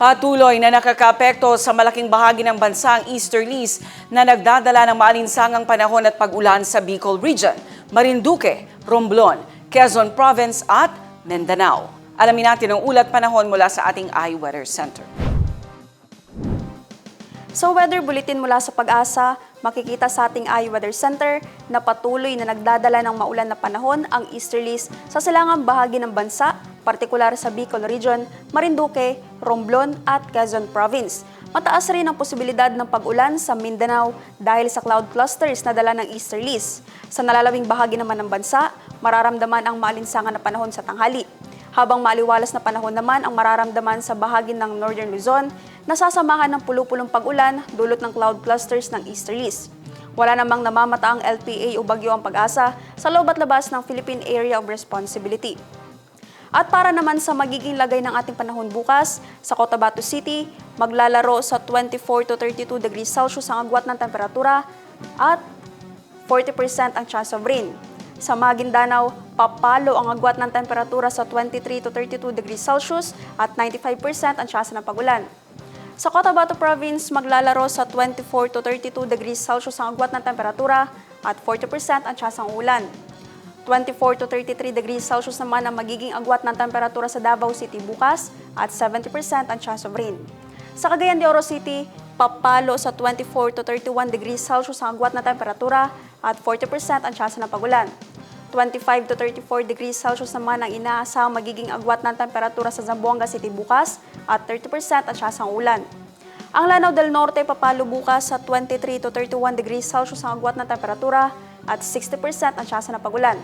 Patuloy na nakakapekto sa malaking bahagi ng bansa ang easterlies na nagdadala ng maalinsangang panahon at pag-ulan sa Bicol Region, Marinduque, Romblon, Quezon Province at Mindanao. Alamin natin ang ulat panahon mula sa ating iWeather Center. Sa weather bulletin mula sa pag-asa, makikita sa ating iWeather Center na patuloy na nagdadala ng maulan na panahon ang easterlies sa silangang bahagi ng bansa, partikular sa Bicol Region, Marinduque, Romblon at Quezon Province. Mataas rin ang posibilidad ng pag-ulan sa Mindanao dahil sa cloud clusters na dala ng easterlies. Sa nalalawing bahagi naman ng bansa, mararamdaman ang maalinsangan na panahon sa tanghali habang maliwalas na panahon naman ang mararamdaman sa bahagi ng Northern Luzon, nasasamahan ng pulupulong pag-ulan dulot ng cloud clusters ng easterlies. Wala namang namamata ang LPA o bagyo ang pag-asa sa loob at labas ng Philippine Area of Responsibility. At para naman sa magiging lagay ng ating panahon bukas, sa Cotabato City, maglalaro sa 24 to 32 degrees Celsius ang agwat ng temperatura at 40% ang chance of rain. Sa Maguindanao, papalo ang agwat ng temperatura sa 23 to 32 degrees Celsius at 95% ang chance ng pagulan. Sa Cotabato Province, maglalaro sa 24 to 32 degrees Celsius ang agwat ng temperatura at 40% ang chance ng ulan. 24 to 33 degrees Celsius naman ang magiging agwat ng temperatura sa Davao City bukas at 70% ang chance of rain. Sa Cagayan de Oro City, papalo sa 24 to 31 degrees Celsius ang agwat na temperatura at 40% ang chance ng pagulan. 25 to 34 degrees Celsius naman ang inaasahang magiging agwat ng temperatura sa Zamboanga City bukas at 30% ang chance ng ulan. Ang Lanao del Norte papalo bukas sa 23 to 31 degrees Celsius ang agwat ng temperatura at 60% ang chance ng pagulan.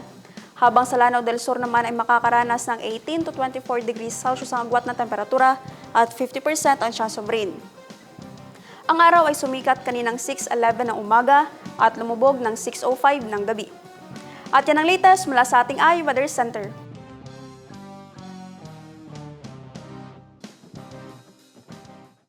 Habang sa Lanao del Sur naman ay makakaranas ng 18 to 24 degrees Celsius ang agwat ng temperatura at 50% ang chance of rain. Ang araw ay sumikat kaninang 6.11 ng umaga at lumubog ng 6.05 ng gabi. At yan ang latest mula sa ating iWeather Center.